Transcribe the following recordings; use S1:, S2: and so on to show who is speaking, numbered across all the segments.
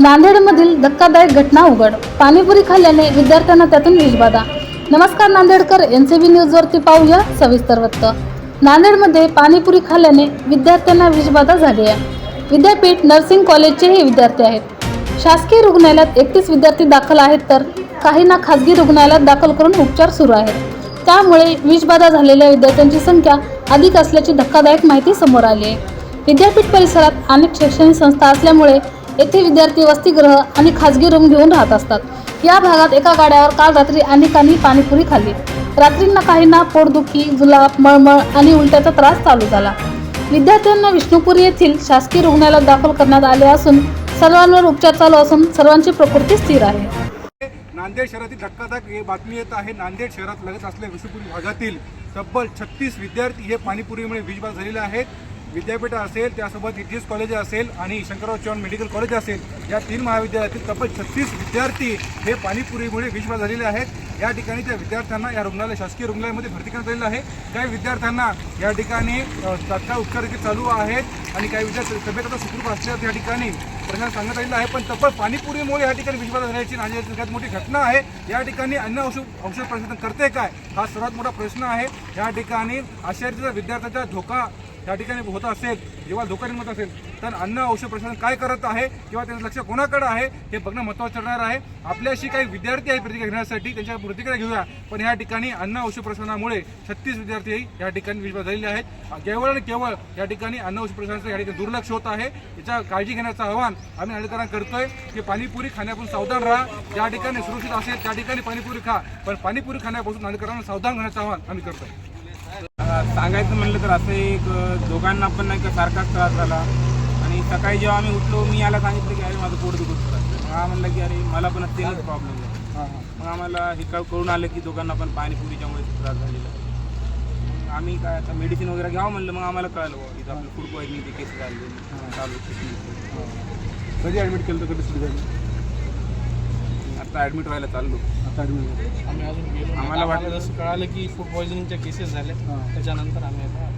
S1: नांदेडमधील धक्कादायक घटना उघड. पाणीपुरी खाल्ल्याने विद्यार्थ्यांना त्यातून विषबाधा नमस्कार नांदेडकर एन सी बी न्यूजवरती पाहूया सविस्तर वृत्त. नांदेडमध्ये पाणीपुरी खाल्ल्याने विद्यार्थ्यांना विषबाधा झाली आहे. विद्यापीठ नर्सिंग कॉलेजचे हे विद्यार्थी आहेत. शासकीय रुग्णालयात एकतीस विद्यार्थी दाखल आहेत तर काहींना खासगी रुग्णालयात दाखल करून उपचार सुरू आहेत. त्यामुळे विषबाधा झालेल्या विद्यार्थ्यांची संख्या अधिक असल्याची धक्कादायक माहिती समोर आली आहे. विद्यापीठ परिसरात अनेक शैक्षणिक संस्था असल्यामुळे येथे विद्यार्थी वसतिगृह आणि खाजगी रूम घेऊन राहत असतात. या भागात एका गाड्यावर काल रात्री अनेकांनी पाणीपुरी खाल्ली. रात्रींना काहींना पोटदुखी जुलाब मळमळ आणि उलट्याचा त्रास चालू झाला. विद्यार्थ्यांना विष्णुपुरी येथील शासकीय रुग्णालयात दाखल करण्यात आले असून सर्वांवर उपचार चालू असून सर्वांची प्रकृती स्थिर आहे.
S2: नांदेड शहरातील धक्कादायक बातमी येत आहे. नांदेड शहरात लगत असलेल्या विष्णुपुरी भागातील तब्बल छत्तीस विद्यार्थी हे पाणीपुरीमुळे विजबाद झालेले आहेत. विद्यापीठ असेल त्यासोबत इटीएस कॉलेज असेल आणि शंकरराव चव्हाण मेडिकल कॉलेज असेल या तीन महाविद्यालयातील तब्बल छत्तीस विद्यार्थी हे पाणीपुरीमुळे विश्वास झालेले आहेत. या ठिकाणी त्या विद्यार्थ्यांना या रुग्णालय शासकीय रुग्णालयामध्ये भरती करण्यात आलेलं आहे. काही विद्यार्थ्यांना या ठिकाणी अ, तात्काळ उपचार देखील चालू आहेत आणि काही विद्यार्थी तब्येत आता सुखरूप असल्याचं या ठिकाणी प्रशासन सांगत आलेलं आहे. पण तब्बल पाणीपुरीमुळे या ठिकाणी विश्वास झाल्याची नांदेड सगळ्यात मोठी घटना आहे. या ठिकाणी अन्न औषध औषध प्रशासन करते काय? हा सर्वात मोठा प्रश्न आहे. या ठिकाणी अशा विद्यार्थ्यांचा विद्यार्थ्याचा धोका या ठिकाणी होत असेल जेव्हा धोका निर्माण असेल तर अन्न औषध प्रशासन काय करत आहे किंवा त्यांचं लक्ष कोणाकडे आहे हे बघणं महत्त्वाचं ठरणार आहे. आपल्याशी काही विद्यार्थी आहे प्रतिक्रिया घेण्यासाठी त्यांच्या प्रतिक्रिया घेऊया. पण या ठिकाणी अन्न औषध प्रशासनामुळे छत्तीस विद्यार्थी या ठिकाणी विश्वास झालेले आहेत. केवळ आणि केवळ या ठिकाणी अन्न औषध प्रशासनाचं या ठिकाणी दुर्लक्ष होत आहे. याच्या काळजी घेण्याचं आवाहन आम्ही नागरिकांना करतोय की पाणीपुरी खाण्यापासून सावधान राहा. ज्या ठिकाणी सुरक्षित असेल त्या ठिकाणी पाणीपुरी खा. पण पाणीपुरी खाण्यापासून नागरिकांना सावधान घेण्याचं आवाहन आम्ही करतोय.
S3: सांगायचं म्हणलं तर असं एक दोघांना पण नाही का सारखाच त्रास झाला. आणि सकाळी जेव्हा आम्ही उठलो मी याला सांगितलं की अरे माझं पोट दुखत मग हा म्हणलं की अरे मला पण तेच प्रॉब्लेम आहे. मग आम्हाला हे कळ- कळून आलं की दोघांना पण पाणीपुरीच्यामुळे त्रास झालेला. मग आम्ही काय आता मेडिसिन वगैरे घ्यावं म्हणलं मग आम्हाला कळलं इथं आपलं फूड पॉइझनिंगची केस झाली चालू.
S2: कधी ॲडमिट केलं तर कधी सुरू झाली?
S3: आता ॲडमिट व्हायला चाललो.
S2: आता ॲडमिट
S4: आम्ही अजून गेलो.
S3: आम्हाला वाटलं-
S4: जसं कळालं की फूड पॉयझनिंगच्या केसेस झाल्या
S2: हां.
S4: त्याच्यानंतर आम्ही आता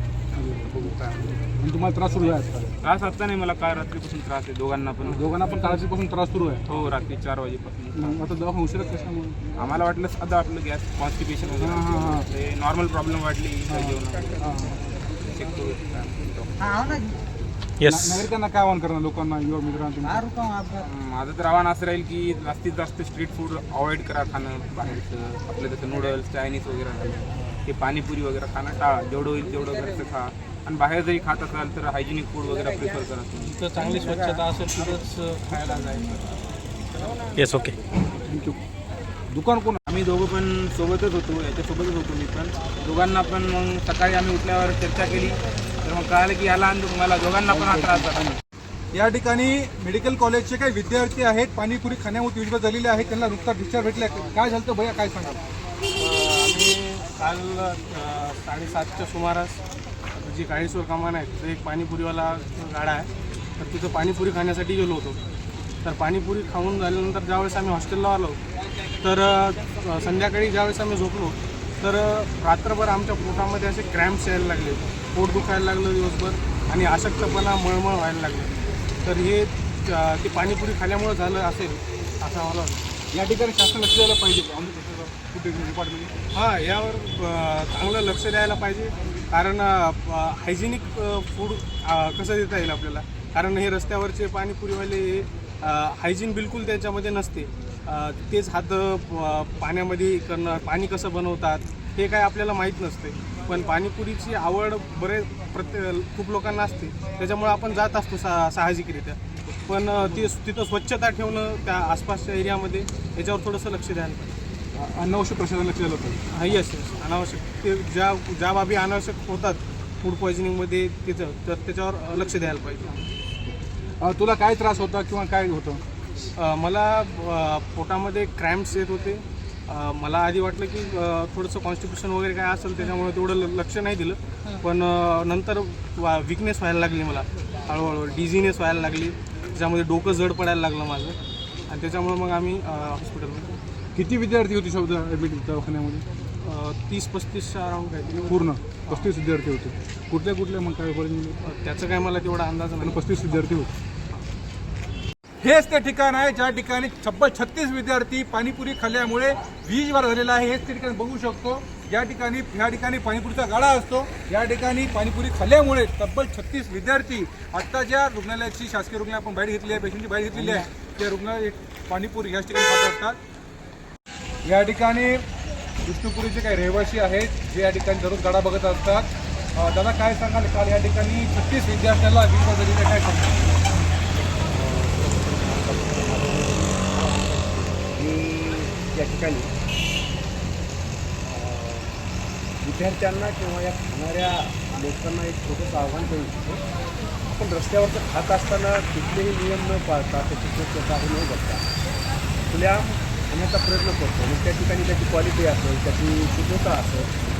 S3: बघू काय होतं.
S2: आणि तुम्हाला त्रास सुरू आहे
S3: त्रास आता नाही मला काय रात्रीपासून त्रास आहे दोघांना पण.
S2: दोघांना पण काळजीपासून त्रास सुरू आहे.
S3: हो रात्री चार वाजेपासून.
S2: मग आता दवा उशिरा कशामुळे
S3: आम्हाला वाटलं साधं आपलं गॅस कॉन्स्टिपेशन
S2: हां, हां, हां.
S3: वगैरे नॉर्मल प्रॉब्लेम वाटली जेवण
S2: हां.
S3: चेक करू
S4: येस
S2: नागरिकांना काय आवाहन करणार लोकांना युवा मित्रांना
S3: माझं तर आव्हान असं राहील की जास्तीत जास्त स्ट्रीट फूड अवॉइड करा खाणं बाहेरचं आपलं जसं नूडल्स चायनीज वगैरे झालं हे पाणीपुरी वगैरे खाणं टाळा जेवढं होईल तेवढं घरचं खा. आणि बाहेर जरी खात असाल तर हायजेनिक फूड वगैरे प्रिफर करा
S4: जिथं चांगली स्वच्छता असेल तिथंच खायला जायचं
S5: येस ओके.
S2: थँक्यू दुकान कोण?
S3: आम्ही दोघं पण सोबतच होतो याच्यासोबतच होतो मी पण. दोघांना पण मग सकाळी आम्ही उठल्यावर चर्चा केली. तर मग कळालं की याला आणि मला दोघांना पण हा त्रास झाला.
S2: या ठिकाणी मेडिकल कॉलेजचे काही विद्यार्थी आहेत पाणीपुरी खाण्यामध्ये विषबाध झालेले आहेत त्यांना नुकता डिस्चार्ज भेटला. काय झालं भैया काय सांगाल?
S4: आम्ही काल साडेसातच्या सुमारास जी काळेश्वर कमान आहे तिथं एक पाणीपुरीवाला गाडा आहे. तर तिथं पाणीपुरी खाण्यासाठी गेलो होतो. तर पाणीपुरी खाऊन झाल्यानंतर ज्यावेळेस आम्ही हॉस्टेलला आलो तर संध्याकाळी ज्यावेळेस आम्ही झोपलो तर रात्रभर आमच्या पोटामध्ये असे क्रॅम्प्स यायला लागले. पोट दुखायला लागलं दिवसभर आणि अशक्तपणा मळमळ व्हायला लागलं. तर हे ती ते पाणीपुरी खाल्यामुळं झालं असेल असं मला वाटतं.
S2: या ठिकाणी शासन लक्ष द्यायला पाहिजे. कुठे डिपार्टमेंट
S4: हां यावर चांगलं लक्ष द्यायला पाहिजे. कारण हायजेनिक फूड कसं देता येईल आपल्याला? कारण हे रस्त्यावरचे पाणीपुरीवाले हायजीन बिलकुल त्याच्यामध्ये नसते. तेच हात पाण्यामध्ये करणं पाणी कसं बनवतात हे काय आपल्याला माहीत नसते. पण पाणीपुरीची आवड बरे प्रत्ये खूप लोकांना असते. त्याच्यामुळे आपण जात असतो सा साहजिकरित्या. पण ते तिथं स्वच्छता ठेवणं त्या आसपासच्या एरियामध्ये याच्यावर थोडंसं लक्ष द्यायला पाहिजे.
S2: प्रशासन लक्ष द्यायला पाहिजे.
S4: हा येस येस अनावश्यक. ते ज्या ज्या बाबी अनावश्यक होतात फूड पॉयझनिंगमध्ये तिथं तर त्याच्यावर लक्ष द्यायला पाहिजे.
S2: तुला काय त्रास होता किंवा काय होतं?
S4: मला पोटामध्ये क्रॅम्प्स येत होते. मला आधी वाटलं की थोडंसं कॉन्स्टिट्यूशन वगैरे काय असेल त्याच्यामुळे तेवढं ल- लक्ष नाही दिलं. पण नंतर विकनेस व्हायला लागली मला. हळूहळू डिझिनेस व्हायला लागली. त्याच्यामध्ये डोकं जड पडायला लागलं माझं. आणि त्याच्यामुळे मग आम्ही हॉस्पिटलमध्ये
S2: किती विद्यार्थी होते शब्द ॲडमिट दवाखान्यामध्ये?
S4: तीस पस्तीसच्या अराउंड काहीतरी.
S2: पूर्ण. पस्तीस विद्यार्थी होते. कुठल्या कुठल्या मग काय
S4: त्याचं काय मला तेवढा अंदाज नाही.
S2: आणि पस्तीस विद्यार्थी होते. हेच ते ठिकाण आहे ज्या ठिकाणी तब्बल छत्तीस विद्यार्थी पाणीपुरी खाल्ल्यामुळे वीज वीजवार झालेला आहे. हेच ते ठिकाणी बघू शकतो. या ठिकाणी या ठिकाणी पाणीपुरीचा गाडा असतो. या ठिकाणी पाणीपुरी खाल्ल्यामुळे तब्बल छत्तीस विद्यार्थी आत्ता ज्या रुग्णालयाची शासकीय रुग्णालय आपण बाहेर घेतली आहे पेशंटची बाहेर घेतलेली आहे त्या रुग्णालय पाणीपुरी याच ठिकाणी खात असतात. या ठिकाणी विष्णुपुरीचे काही रहिवासी आहेत जे या ठिकाणी दररोज गाडा बघत असतात. दादा काय सांगाल? काल या ठिकाणी छत्तीस विद्यार्थ्यांना वीज झालेली काय सांगाल?
S5: या ठिकाणी विद्यार्थ्यांना किंवा या खाणाऱ्या लोकांना एक छोटंसं आव्हान करू इच्छितो. आपण रस्त्यावरचं खात असताना कुठलेही नियम न पाळता त्याची स्वच्छता हे न बघता खुल्या खाण्याचा प्रयत्न करतो. मग त्या ठिकाणी त्याची क्वालिटी असेल त्याची शुद्धता असेल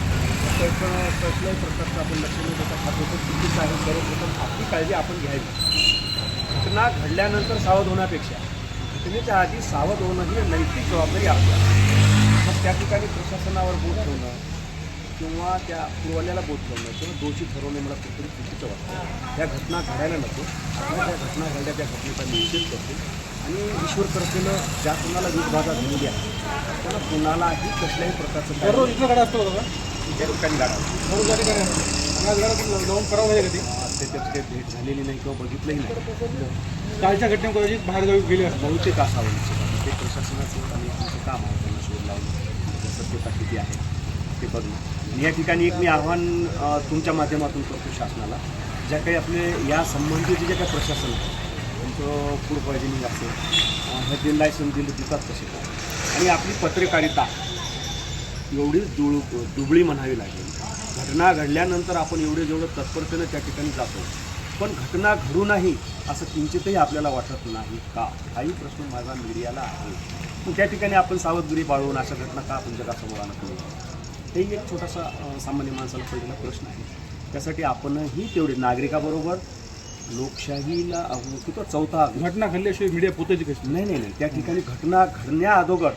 S5: तर पण कसल्याही प्रकारचं आपण लक्ष न देता खातो तर चुकीचं आहे सर्वप्रथम आपली काळजी आपण घ्यावी. घटना घडल्यानंतर सावध होण्यापेक्षा घटनेच्या आधी सावध होणं ही नैतिक जबाबदारी आपली. मग त्या ठिकाणी प्रशासनावर बोट ठेवणं किंवा त्या पुरवल्याला बोट ठेवणं किंवा दोषी ठरवणे मला कुठेतरी चुकीचं वाटतं. या घटना घडायला नको. आपण त्या घटना घडल्या त्या घटनेचा निषेध करतो. आणि ईश्वर करतेनं ज्या कुणाला वीज बाधा झालेली आहे त्याला कुणालाही कसल्याही प्रकारचं
S2: इथं गाडा असतो दादा
S5: त्या ठिकाणी
S2: गाडा जाऊन करावं आहे कधी?
S5: त्याच्यात काही भेट झालेली नाही किंवा बघितलंही नाही.
S2: कालच्या घटने कदाचित बाहेर गेले असतात
S5: बहुतेक असावं ते प्रशासनाचं आणि तुमचं काम आहे त्यांना शोध लावणं. सत्यता किती आहे ते बघणं. आणि या ठिकाणी एक मी आव्हान तुमच्या माध्यमातून करतो शासनाला. ज्या काही आपले या संबंधीचे जे काही प्रशासन आहे तुमचं फूड पॉयझनिंग असेल हे लायसन दिलं देतात कसे आणि आपली पत्रकारिता एवढीच दुळ दुबळी म्हणावी लागेल. घटना घडल्यानंतर आपण एवढे जेवढं तत्परतेनं त्या ठिकाणी जातो. पण घटना घडूनही असं किंचितही आपल्याला वाटत नाही का? हाही प्रश्न माझा मीडियाला आहे. पण त्या ठिकाणी आपण सावधगिरी बाळवून अशा घटना का आपण जगासमोर आणत नाही? एक छोटासा सामान्य माणसाला पडलेला प्रश्न आहे. त्यासाठी आपणही तेवढे नागरिकाबरोबर लोकशाहीला किती चौथा
S2: घटना घडल्याशिवाय मीडिया पोताची कशी?
S5: नाही नाही नाही. त्या ठिकाणी घटना घडण्या अगोदर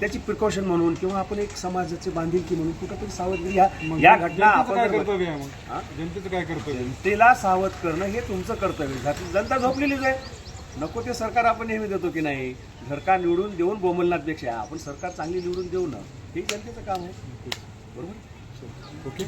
S5: त्याची प्रिकॉशन म्हणून किंवा आपण एक समाजाची बांधिलकी म्हणून कुठंतरी सावधगिरी या या घटना आपण?
S2: जनतेचं काय कर्तव्य?
S5: जनतेला सावध करणं हे तुमचं कर्तव्य जनता झोपलेलीच आहे. नको ते सरकार आपण नेहमी देतो की नाही. घरका निवडून देऊन बोंबलण्यापेक्षा आपण सरकार चांगली निवडून देऊ ना. हे जनतेचं काम आहे. बरोबर?
S2: ओके.